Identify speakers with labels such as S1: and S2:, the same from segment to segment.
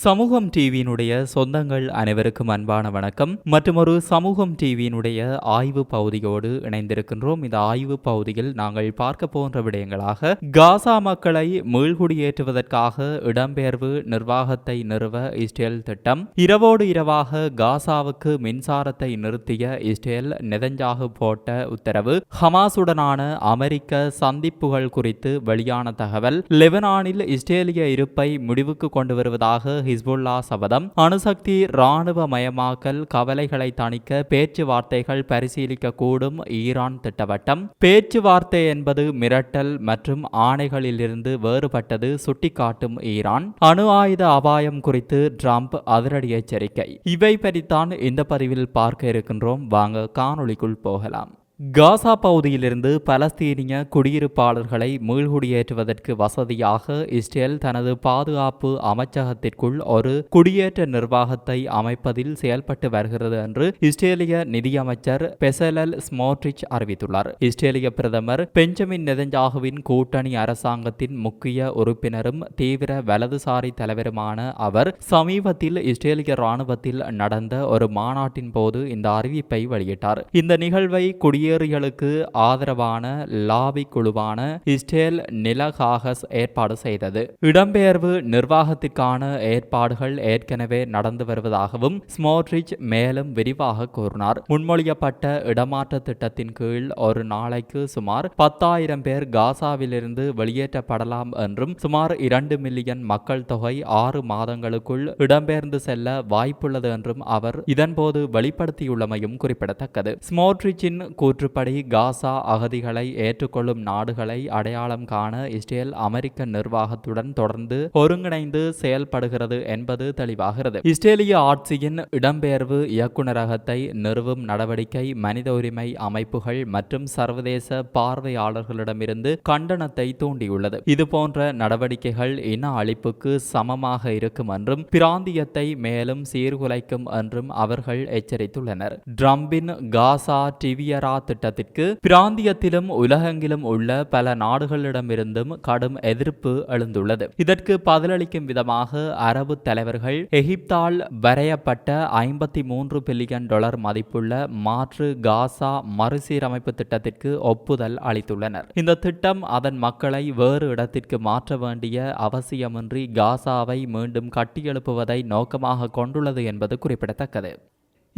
S1: சமூகம் டிவியினுடைய சொந்தங்கள் அனைவருக்கும் அன்பான வணக்கம். மற்றொரு சமூகம் டிவியினுடைய ஆய்வு பகுதியோடு இணைந்திருக்கின்றோம். இந்த ஆய்வு பகுதியில் நாங்கள் பார்க்க போன்ற விடயங்களாக காசா மக்களை மீள்குடியேற்றுவதற்காக இடம்பெயர்வு நிர்வாகத்தை நிறுவ இஸ்ரேல் திட்டம் இரவோடு இரவாக காசாவுக்கு மின்சாரத்தை நிறுத்திய இஸ்ரேல் நெதஞ்சாகு போட்ட உத்தரவு ஹமாசுடனான அமெரிக்க சந்திப்புகள் குறித்து வெளியான தகவல் லெபனானில் இஸ்ரேலிய இருப்பை முடிவுக்கு கொண்டு வருவதாக ஹிஸ்புல்லா சபதம் அணுசக்தி இராணுவ மயமாக்கல் கவலைகளை தணிக்க பேச்சுவார்த்தைகள் பரிசீலிக்க கூடும் ஈரான் திட்டவட்டம். பேச்சுவார்த்தை என்பது மிரட்டல் மற்றும் ஆணைகளிலிருந்து வேறுபட்டது சுட்டிக்காட்டும் ஈரான். அணு ஆயுத அபாயம் குறித்து டிரம்ப் அதிரடி எச்சரிக்கை. இவை பற்றித்தான் இந்த பதிவில் பார்க்க இருக்கின்றோம். வாங்க காணொளிக்குள் போகலாம். காசா பகுதியிலிருந்து பலஸ்தீனிய குடியிருப்பாளர்களை மீள்குடியேற்றுவதற்கு வசதியாக இஸ்ரேல் தனது பாதுகாப்பு அமைச்சகத்திற்குள் ஒரு குடியேற்ற நிர்வாகத்தை அமைப்பதில் செயல்பட்டு வருகிறது என்று இஸ்ரேலிய நிதியமைச்சர் பெசலல் ஸ்மோட்ரிச் அறிவித்துள்ளார். இஸ்ரேலிய பிரதமர் பெஞ்சமின் நெதஞ்சாகுவின் கூட்டணி அரசாங்கத்தின் முக்கிய உறுப்பினரும் தீவிர வலதுசாரி தலைவருமான அவர் சமீபத்தில் இஸ்ரேலிய ராணுவத்தில் நடந்த ஒரு மாநாட்டின் போது இந்த அறிவிப்பை வெளியிட்டார். இந்த நிகழ்வை குடியே குடியேறிகளுக்கு ஆதரவான லாபி குழுவான இஸ்டேல் நிலகாகஸ் ஏற்பாடு செய்தது. இடம்பெயர்வு நிர்வாகத்திற்கான ஏற்பாடுகள் ஏற்கனவே நடந்து வருவதாகவும் ஸ்மோட்ரிச் மேலும் விரிவாக கூறினார். முன்மொழியப்பட்ட இடமாற்ற திட்டத்தின் கீழ் ஒரு நாளைக்கு சுமார் பத்தாயிரம் பேர் காசாவிலிருந்து வெளியேற்றப்படலாம் என்றும் சுமார் இரண்டு மில்லியன் மக்கள் தொகை ஆறு மாதங்களுக்குள் இடம்பெயர்ந்து செல்ல வாய்ப்புள்ளது என்றும் அவர் இதன்போது வெளிப்படுத்தியுள்ளமையும் குறிப்பிடத்தக்கது. ஸ்மோட்ரிச்சின் கூற்றுப்படி காசா அகதிகளை ஏற்றுக்கொள்ளும் நாடுகளை அடையாளம் காண இஸ்ரேல் அமெரிக்க நிர்வாகத்துடன் தொடர்ந்து ஒருங்கிணைந்து செயல்படுகிறது என்பது தெளிவாகிறது. இஸ்ரேலிய ஆட்சியின் இடம்பெயர்வு இயக்குநரகத்தை நிறுவும் நடவடிக்கை மனித உரிமை அமைப்புகள் மற்றும் சர்வதேச பார்வையாளர்களிடமிருந்து கண்டனத்தை தூண்டியுள்ளது. இதுபோன்ற நடவடிக்கைகள் இன அழிப்புக்கு சமமாக இருக்கும் என்றும் பிராந்தியத்தை மேலும் சீர்குலைக்கும் என்றும் அவர்கள் எச்சரித்துள்ளனர். ட்ரம்பின் காசா டிவியரா திட்டத்திற்கு பிராந்தியத்திலும் உலகெங்கிலும் உள்ள பல நாடுகளிடமிருந்தும் கடும் எதிர்ப்பு எழுந்துள்ளது. இதற்கு பதிலளிக்கும் விதமாக அரபு தலைவர்கள் எகிப்தால் வரையப்பட்ட ஐம்பத்தி மூன்று பில்லியன் டாலர் மதிப்புள்ள மாற்று காசா மறுசீரமைப்பு திட்டத்திற்கு ஒப்புதல் அளித்துள்ளனர். இந்த திட்டம் அதன் மக்களை வேறு இடத்திற்கு மாற்ற வேண்டிய அவசியமின்றி காசாவை மீண்டும் கட்டியெழுப்புவதை நோக்கமாக கொண்டுள்ளது என்பது குறிப்பிடத்தக்கது.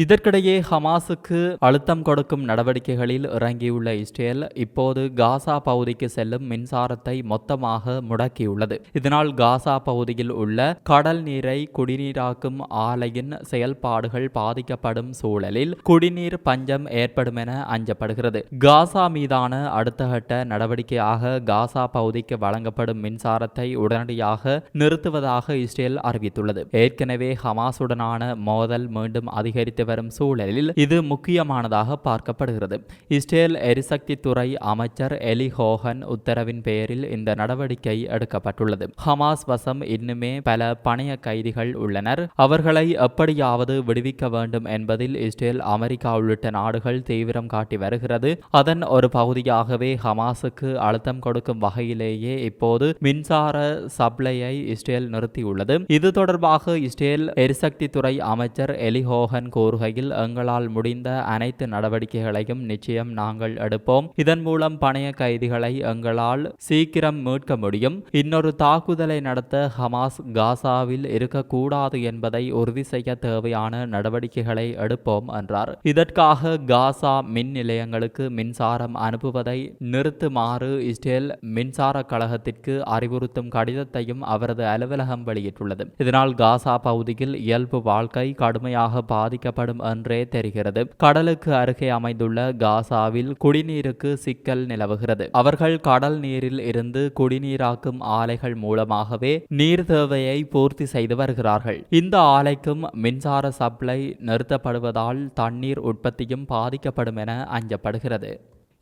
S1: இதற்கிடையே ஹமாஸுக்கு அழுத்தம் கொடுக்கும் நடவடிக்கைகளில் இறங்கியுள்ள இஸ்ரேல் இப்போது காசா பகுதிக்கு செல்லும் மின்சாரத்தை மொத்தமாக முடக்கியுள்ளது. இதனால் காசா பகுதியில் உள்ள கடல் நீரை குடிநீராக்கும் ஆலையின் செயல்பாடுகள் பாதிக்கப்படும் சூழலில் குடிநீர் பஞ்சம் ஏற்படும் என அஞ்சப்படுகிறது. காசா மீதான அடுத்த கட்ட நடவடிக்கையாக காசா பகுதிக்கு வழங்கப்படும் மின்சாரத்தை உடனடியாக நிறுத்துவதாக இஸ்ரேல் அறிவித்துள்ளது. ஏற்கனவே ஹமாஸுடனான மோதல் மீண்டும் அதிகரித்து வரும் சூழலில் இது முக்கியமானதாக பார்க்கப்படுகிறது. இஸ்ரேல் எரிசக்தி துறை அமைச்சர் எலி ஹோகன் உத்தரவின் பெயரில் இந்த நடவடிக்கை எடுக்கப்பட்டுள்ளது. ஹமாஸ் வசம் இன்னுமே பல பணைய கைதிகள் உள்ளனர். அவர்களை எப்படியாவது விடுவிக்க வேண்டும் என்பதில் இஸ்ரேல் அமெரிக்கா உள்ளிட்ட நாடுகள் தீவிரம் காட்டி வருகிறது. அதன் ஒரு பகுதியாகவே ஹமாஸுக்கு அழுத்தம் கொடுக்கும் வகையிலேயே இப்போது மின்சார சப்ளையை இஸ்ரேல் நிறுத்தியுள்ளது. இது தொடர்பாக இஸ்ரேல் எரிசக்தி துறை அமைச்சர் எலிஹோகன் கூறு கூறுகையில் எங்களால் முடிந்த அனைத்து நடவடிக்கைகளையும் நிச்சயம் நாங்கள் எடுப்போம். இதன் மூலம் பணைய கைதிகளை எங்களால் சீக்கிரம் மீட்க முடியும். இன்னொரு தாக்குதலை நடத்த ஹமாஸ் காசாவில் இருக்கக்கூடாது என்பதை உறுதி செய்ய தேவையான நடவடிக்கைகளை எடுப்போம் என்றார். இதற்காக காசா மின் நிலையங்களுக்கு மின்சாரம் அனுப்புவதை நிறுத்துமாறு இஸ்ரேல் மின்சார கழகத்திற்கு அறிவுறுத்தும் கடிதத்தையும் அவரது அலுவலகம் வெளியிட்டுள்ளது. இதனால் காசா பகுதியில் இயல்பு வாழ்க்கை கடுமையாக பாதிக்கப்படும் ஏற்படும் என்றே தெரிகிறது. கடலுக்கு அருகே அமைந்துள்ள காசாவில் குடிநீருக்கு சிக்கல் நிலவுகிறது. அவர்கள் கடல் நீரில் இருந்து குடிநீராக்கும் ஆலைகள் மூலமாகவே நீர் தேவையை பூர்த்தி செய்து வருகிறார்கள். இந்த ஆலைக்கும் மின்சார சப்ளை நிறுத்தப்படுவதால் தண்ணீர் உற்பத்தியும் பாதிக்கப்படும் என அஞ்சப்படுகிறது.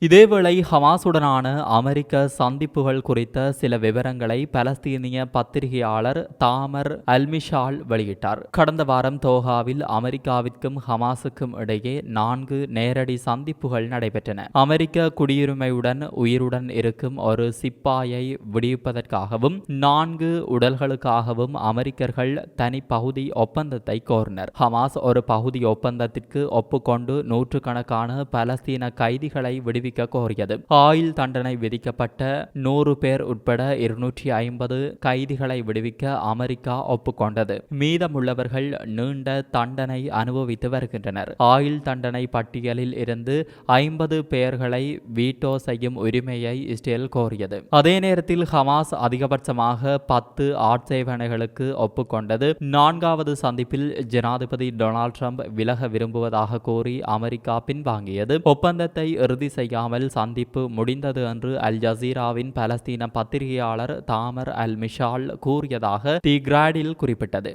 S1: இதேவேளை ஹமாசுடனான அமெரிக்க சந்திப்புகள் குறித்த சில விவரங்களை பலஸ்தீனிய பத்திரிகையாளர் தாமர் அல்மிஷால் வெளியிட்டார். கடந்த வாரம் தோஹாவில் அமெரிக்காவிற்கும் ஹமாஸுக்கும் இடையே நான்கு நேரடி சந்திப்புகள் நடைபெற்றன. அமெரிக்க குடியுரிமையுடன் உயிருடன் இருக்கும் ஒரு சிப்பாயை விடுவிப்பதற்காகவும் நான்கு உடல்களுக்காகவும் அமெரிக்கர்கள் தனி பகுதி ஒப்பந்தத்தை கோரினர். ஹமாஸ் ஒரு பகுதி ஒப்பந்தத்திற்கு ஒப்புக்கொண்டு நூற்றுக்கணக்கான பலஸ்தீன கைதிகளை விடுவி விடுவிக்க கோரியது ஆயுள் தண்டனை விதிக்கப்பட்ட நூறு பேர் உட்பட இருநூற்றி ஐம்பது கைதிகளை விடுவிக்க அமெரிக்கா ஒப்புக்கொண்டது. மீதமுள்ளவர்கள் நீண்ட தண்டனை அனுபவித்து வருகின்றனர். ஆயுள் தண்டனை பட்டியலில் இருந்து ஐம்பது பெயர்களை வீட்டோ செய்யும் உரிமையை இஸ்ரேல் கோரியது. அதே நேரத்தில் ஹமாஸ் அதிகபட்சமாக பத்து ஆட்சேபனைகளுக்கு ஒப்புக்கொண்டது. நான்காவது சந்திப்பில் ஜனாதிபதி டொனால்ட் ட்ரம்ப் விலக விரும்புவதாக கூறி அமெரிக்கா பின்வாங்கியது. ஒப்பந்தத்தை இறுதி செய்ய செய்யாமல் சந்திப்பு முடிந்தது என்று அல் ஜசீராவின் பலஸ்தீன பத்திரிகையாளர் தாமர் அல் மிஷால் கூறியதாக தி கிராடில் குறிப்பிட்டது.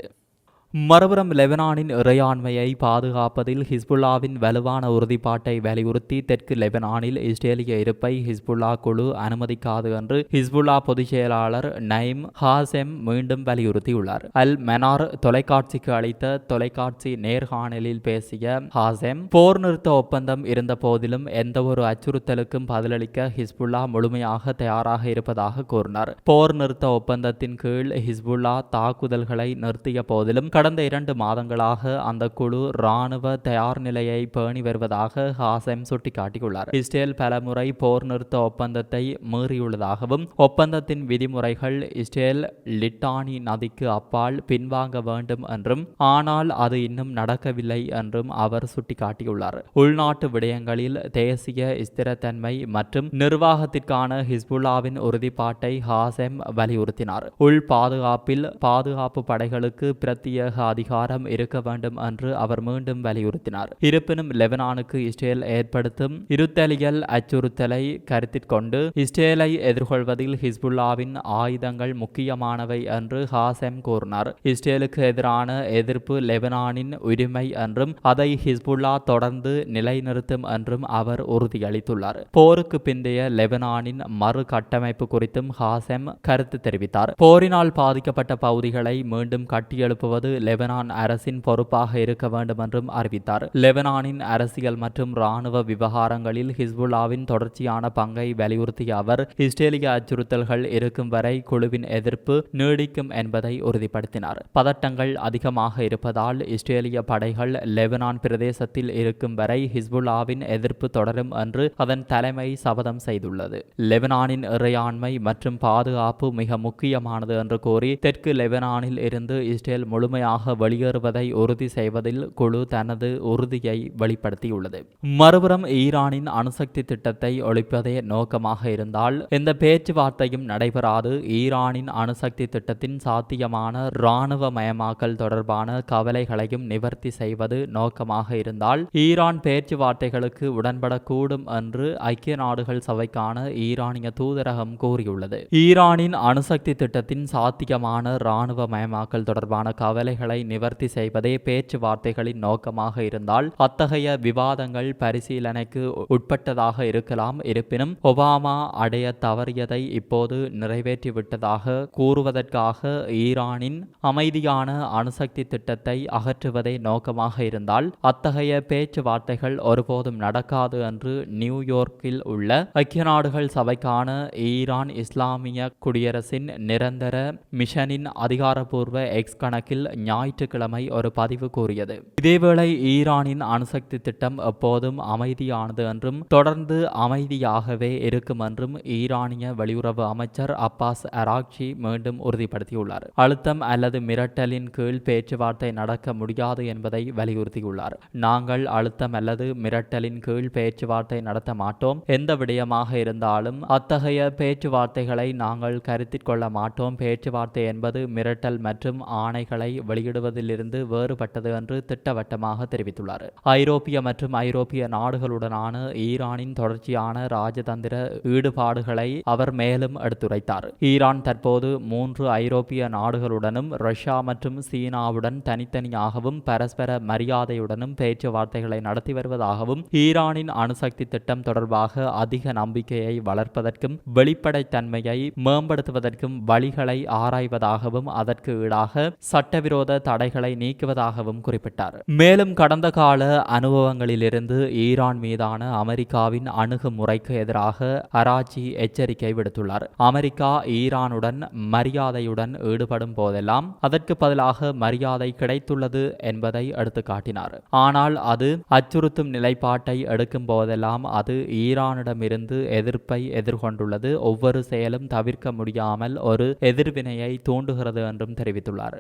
S1: மறுபுறம் லெபனானின் இறையாண்மையை பாதுகாப்பதில் ஹிஸ்புல்லாவின் வலுவான உறுதிப்பாட்டை வலியுறுத்தி தெற்கு லெபனானில் இஸ்ரேலிய இருப்பை ஹிஸ்புல்லா குழு அனுமதிக்காது என்று ஹிஸ்புல்லா பொதுச் செயலாளர் நைம் ஹாசெம் மீண்டும் வலியுறுத்தியுள்ளார். அல் மெனார் தொலைக்காட்சிக்கு அளித்த தொலைக்காட்சி நேர்காணலில் பேசிய ஹாசெம் போர் நிறுத்த ஒப்பந்தம் இருந்த போதிலும் எந்தவொரு அச்சுறுத்தலுக்கும் பதிலளிக்க ஹிஸ்புல்லா முழுமையாக தயாராக இருப்பதாக கூறினார். போர் நிறுத்த ஒப்பந்தத்தின் கீழ் ஹிஸ்புல்லா தாக்குதல்களை நிறுத்திய போதிலும் கடந்த இரண்டு மாதங்களாக அந்த குழு ராணுவ தயார் நிலையை பேணி வருவதாக ஹாசம் சுட்டிக்காட்டியுள்ளார். இஸ்ரேல் பலமுறை போர் நிறுத்த ஒப்பந்தத்தை மீறியுள்ளதாகவும் ஒப்பந்தத்தின் விதிமுறைகள் இஸ்ரேல் லிட்டானி நதிக்கு அப்பால் பின்வாங்க வேண்டும் என்றும் ஆனால் அது இன்னும் நடக்கவில்லை என்றும் அவர் சுட்டிக்காட்டியுள்ளார். உள்நாட்டு விடயங்களில் தேசிய ஸ்திரத்தன்மை மற்றும் நிர்வாகத்திற்கான ஹிஸ்புல்லாவின் உறுதிப்பாட்டை ஹாசெம் வலியுறுத்தினார். உள் பாதுகாப்பில் பாதுகாப்பு படைகளுக்கு பிரத்திய பிரத்யேக அதிகாரம் இருக்க வேண்டும் என்று அவர் மீண்டும் வலியுறுத்தினார். இருப்பினும் லெபனானுக்கு இஸ்ரேல் ஏற்படுத்தும் இருத்தலியல் அச்சுறுத்தலை கருத்தில் கொண்டு இஸ்ரேலை எதிர்கொள்வதில் ஹிஸ்புல்லாவின் ஆயுதங்கள் முக்கியமானவை என்று ஹாசெம் கூறினார். இஸ்ரேலுக்கு எதிரான எதிர்ப்பு லெபனானின் உரிமை என்றும் அதை ஹிஸ்புல்லா தொடர்ந்து நிலைநிறுத்தும் என்றும் அவர் உறுதியளித்துள்ளார். போருக்கு பிந்தைய லெபனானின் மறு கட்டமைப்பு குறித்தும் ஹாசெம் கருத்து தெரிவித்தார். போரினால் பாதிக்கப்பட்ட பகுதிகளை மீண்டும் கட்டியெழுப்புவது லெபனான் அரசின் பொறுப்பாக இருக்க வேண்டும் என்றும் அறிவித்தார். லெபனானின் அரசியல் மற்றும் ராணுவ விவகாரங்களில் ஹிஸ்புல்லாவின் தொடர்ச்சியான பங்கை வலியுறுத்திய அவர் இஸ்ரேலிய அச்சுறுத்தல்கள் இருக்கும் வரை குழுவின் எதிர்ப்பு நீடிக்கும் என்பதை உறுதிப்படுத்தினார். பதட்டங்கள் அதிகமாக இருப்பதால் இஸ்ரேலிய படைகள் லெபனான் பிரதேசத்தில் இருக்கும் வரை ஹிஸ்புல்லாவின் எதிர்ப்பு தொடரும் என்று அதன் தலைமை சபதம் செய்துள்ளது. லெபனானின் இறையாண்மை மற்றும் பாதுகாப்பு மிக முக்கியமானது என்று கூறி தெற்கு லெபனானில் இருந்து இஸ்ரேல் முழுமையாக முழுமையாக வெளியேறுவதை உறுதி செய்வதில் குழு தனது உறுதியை வெளிப்படுத்தியுள்ளது. மறுபுறம் ஈரானின் அணுசக்தி திட்டத்தை ஒழிப்பதே நோக்கமாக இருந்தால் இந்த பேச்சுவார்த்தையும் நடைபெறாது. ஈரானின் அணுசக்தி திட்டத்தின் சாத்தியமான இராணுவ மயமாக்கல் தொடர்பான கவலைகளையும் நிவர்த்தி செய்வது நோக்கமாக இருந்தால் ஈரான் பேச்சுவார்த்தைகளுக்கு உடன்படக்கூடும் என்று ஐக்கிய நாடுகள் சபைக்கான ஈரானிய தூதரகம் கூறியுள்ளது. ஈரானின் அணுசக்தி திட்டத்தின் சாத்தியமான இராணுவ மயமாக்கல் தொடர்பான கவலைகள் பிரச்சினைகளை நிவர்த்தி செய்வதே பேச்சுவார்த்தைகளின் நோக்கமாக இருந்தால் அத்தகைய விவாதங்கள் பரிசீலனைக்கு உட்பட்டதாக இருக்கலாம். இருப்பினும் ஒபாமா அடைய தவறியதை இப்போது நிறைவேற்றிவிட்டதாக கூறுவதற்காக ஈரானின் அமைதியான அணுசக்தி திட்டத்தை அகற்றுவதே நோக்கமாக இருந்தால் அத்தகைய பேச்சுவார்த்தைகள் ஒருபோதும் நடக்காது என்று நியூயோர்க்கில் உள்ள ஐக்கிய நாடுகள் சபைக்கான ஈரான் இஸ்லாமிய குடியரசின் நிரந்தர மிஷனின் அதிகாரப்பூர்வ எக்ஸ் கணக்கில் ஞாயிற்றுக்கிழமை ஒரு பதிவு கூறியது. இதேவேளை ஈரானின் அணுசக்தி திட்டம் எப்போதும் அமைதியானது என்றும் தொடர்ந்து அமைதியாகவே இருக்கும் என்றும் ஈரானிய வெளியுறவு அமைச்சர் அப்பாஸ் அராக்ஷி மீண்டும் உறுதிப்படுத்தியுள்ளார். அழுத்தம் அல்லது மிரட்டலின் கீழ் பேச்சுவார்த்தை நடக்க முடியாது என்பதை வலியுறுத்தியுள்ளார். நாங்கள் அழுத்தம் அல்லது மிரட்டலின் கீழ் பேச்சுவார்த்தை நடத்த மாட்டோம். எந்த விடயமாக இருந்தாலும் அத்தகைய பேச்சுவார்த்தைகளை நாங்கள் கருத்தில் கொள்ள மாட்டோம். பேச்சுவார்த்தை என்பது மிரட்டல் மற்றும் ஆணைகளை வெளியிடுவதிலிருந்து வேறுபட்டது என்று திட்டவட்டமாக தெரிவித்துள்ளார். ஐரோப்பிய மற்றும் ஐரோப்பிய நாடுகளுடனான ஈரானின் தொடர்ச்சியான ராஜதந்திர ஈடுபாடுகளை அவர் மேலும் எடுத்துரைத்தார். ஈரான் தற்போது மூன்று ஐரோப்பிய நாடுகளுடனும் ரஷ்யா மற்றும் சீனாவுடன் தனித்தனியாகவும் பரஸ்பர மரியாதையுடனும் பேச்சுவார்த்தைகளை நடத்தி வருவதாகவும் ஈரானின் அணுசக்தி திட்டம் தொடர்பாக அதிக நம்பிக்கையை வளர்ப்பதற்கும் வெளிப்படைத்தன்மையை மேம்படுத்துவதற்கும் வழிகளை ஆராய்வதாகவும் அதற்கு ஈடாக சட்டவிரோத தடைகளை நீக்குவதாகவும் குறிப்பிட்டார். மேலும் கடந்த கால அனுபவங்களிலிருந்து ஈரான் மீதான அமெரிக்காவின் அணுகுமுறைக்கு எதிராக அராச்சி எச்சரிக்கை விடுத்துள்ளார். அமெரிக்கா ஈரானுடன் மரியாதையுடன் ஈடுபடும் போதெல்லாம் அதற்கு பதிலாக மரியாதை கிடைத்துள்ளது என்பதை எடுத்து காட்டினார். ஆனால் அது அச்சுறுத்தும் நிலைப்பாட்டை எடுக்கும் போதெல்லாம் அது ஈரானிடமிருந்து எதிர்ப்பை எதிர்கொண்டுள்ளது. ஒவ்வொரு செயலும் தவிர்க்க முடியாமல் ஒரு எதிர்வினையை தூண்டுகிறது என்றும் தெரிவித்துள்ளார்.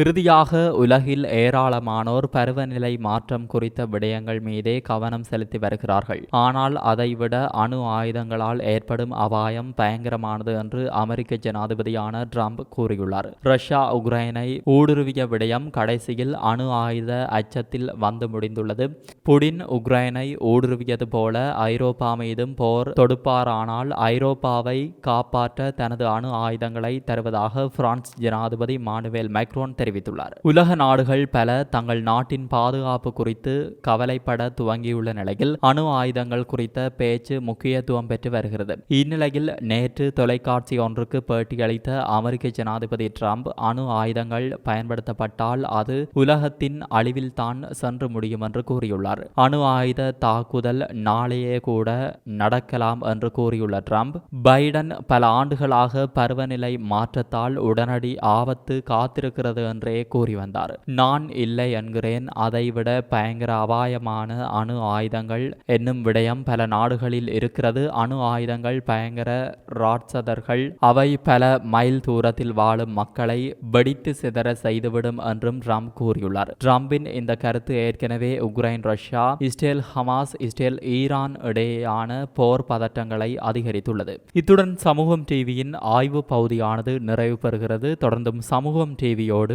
S1: இறுதியாக உலகில் ஏராளமானோர் பருவநிலை மாற்றம் குறித்த விடயங்கள் மீதே கவனம் செலுத்தி வருகிறார்கள். ஆனால் அதைவிட அணு ஆயுதங்களால் ஏற்படும் அபாயம் பயங்கரமானது என்று அமெரிக்க ஜனாதிபதியான ட்ரம்ப் கூறியுள்ளார். ரஷ்யா உக்ரைனை ஊடுருவிய விடயம் கடைசியில் அணு ஆயுத அச்சத்தில் வந்து முடிந்துள்ளது. புடின் உக்ரைனை ஊடுருவியது போல ஐரோப்பா மீதும் போர் தொடுப்பாரானால் ஐரோப்பாவை காப்பாற்ற தனது அணு ஆயுதங்களை தருவதாக பிரான்ஸ் ஜனாதிபதி மானுவேல் மைக்ரோன் தெரிவித்துள்ளார். உலக நாடுகள் பல தங்கள் நாட்டின் பாதுகாப்பு குறித்து கவலைப்பட துவங்கியுள்ள நிலையில் அணு ஆயுதங்கள் குறித்த பேச்சு முக்கியத்துவம் பெற்று வருகிறது. இந்நிலையில் நேற்று தொலைக்காட்சி ஒன்றுக்கு பேட்டியளித்த அமெரிக்க ஜனாதிபதி டிரம்ப் அணு ஆயுதங்கள் பயன்படுத்தப்பட்டால் அது உலகத்தின் அழிவில் தான் சென்று முடியும் என்று கூறியுள்ளார். அணு ஆயுத தாக்குதல் நாளையே கூட நடக்கலாம் என்று கூறியுள்ள ட்ரம்ப் பைடன் பல ஆண்டுகளாக பருவநிலை மாற்றத்தால் உடனடி ஆபத்து காத்திருக்கிறது என்றே கூறி வந்தார். நான் இல்லை என்கிறேன். அதைவிட பயங்கர அபாயமான அணு ஆயுதங்கள் என்னும் விடயம் பல நாடுகளில் இருக்கிறது. அணு ஆயுதங்கள் பயங்கர ராட்சதர்கள் அவை பல மைல் தூரத்தில் வாழும் மக்களை வெடித்து சிதற செய்துவிடும் என்றும் ட்ரம்ப் கூறியுள்ளார். ட்ரம்பின் இந்த கருத்து ஏற்கனவே Ukraine Russia Israel Hamas Israel Iran இடையேயான போர் பதட்டங்களை அதிகரித்துள்ளது. இத்துடன் சமூகம் டிவியின் ஆய்வு பகுதியானது நிறைவு பெறுகிறது. தொடர்ந்தும் சமூகம் டிவியோடு